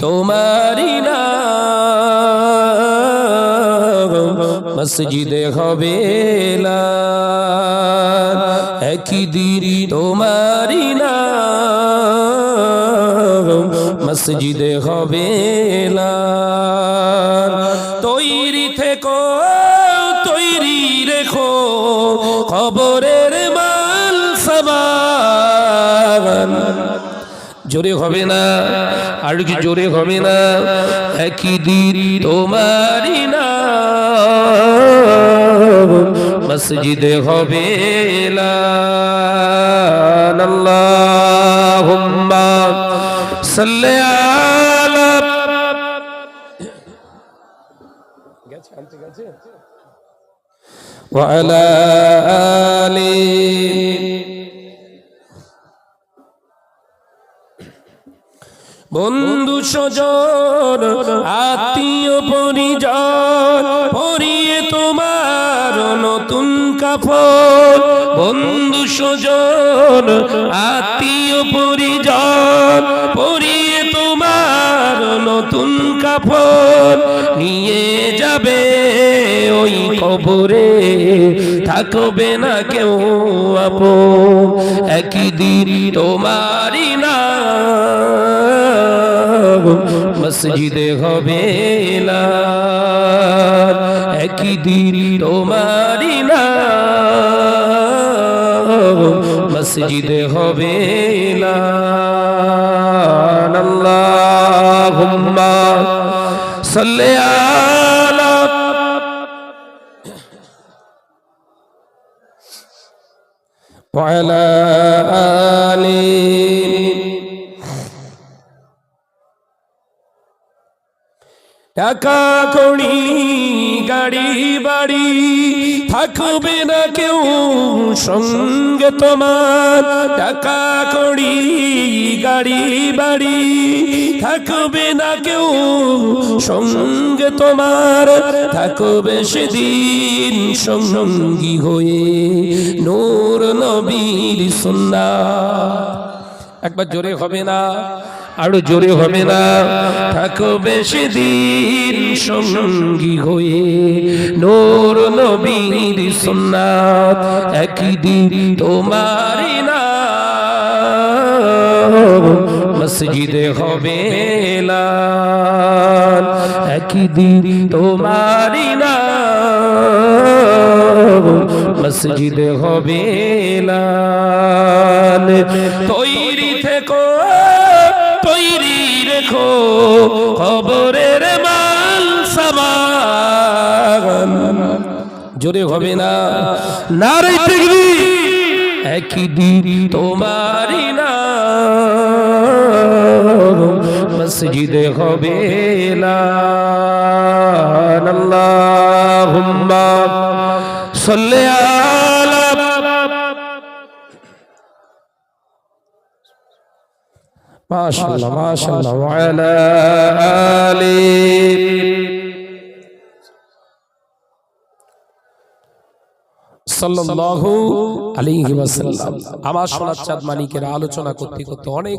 তোমারি না মসজিদে হবে একই দিন তোমারি না মসজিদে হবে তৈরি থেকো, তৈরি রেখো খবরের জোরে হবে না আর কি জোরে হবে না একই দিন তোমারি না মসজিদে হবে না আল্লাহুম্মা সাল্লি আলা গেছে আনতে গেছে وعلى آله বন্ধু সজন আত্মীয় পরিজন, পরিয়ে তোমার নতুন কাপড়। বন্ধু সজন আত্মীয় পরিজন, পরিয়ে তোমার নতুন কাপড়। নিয়ে যাবে ওই কবরে, থাকবে না কেউ আপন। একই দিন তোমারই না মসজিদে হবে না একই দিন তোমারই না মসজিদে হবে না আল্লাহুম্মা সাল্লি আলা وعلى آله টাকা কড়ি গাড়ি, বাড়ি থাকবে না কেউ সঙ্গে তোমার। টাকা কড়ি গাড়ি, বাড়ি থাকবে না কেউ সঙ্গে তোমার। থাকবে সেদিন সঙ্গী হয়ে নূর নবীর সুন্না একবার জোরে হবে না। আরও জোরে হবে না। থাকো বেশি দিন সঙ্গী হয়ে। নোর নবীর সুন্নাত একই দিন তোমারি না মসজিদে হবে একই দিন তোমারি না মসজিদে হবে তৈরি খবরের মাল সাবান। জোরে হবে না। নারে দেখবি একই দিন তোমারি না মসজিদে হবে না। আল্লাহুম্মা, সাল্লি আলা মাশাআল্লাহ شاء الله وعلى আলি। সাল্লাল্লাহু আলাইহি ওয়াসাল্লাম। আমার সোনার চাঁদ মানিকের আলোচনা করতে করতে অনেক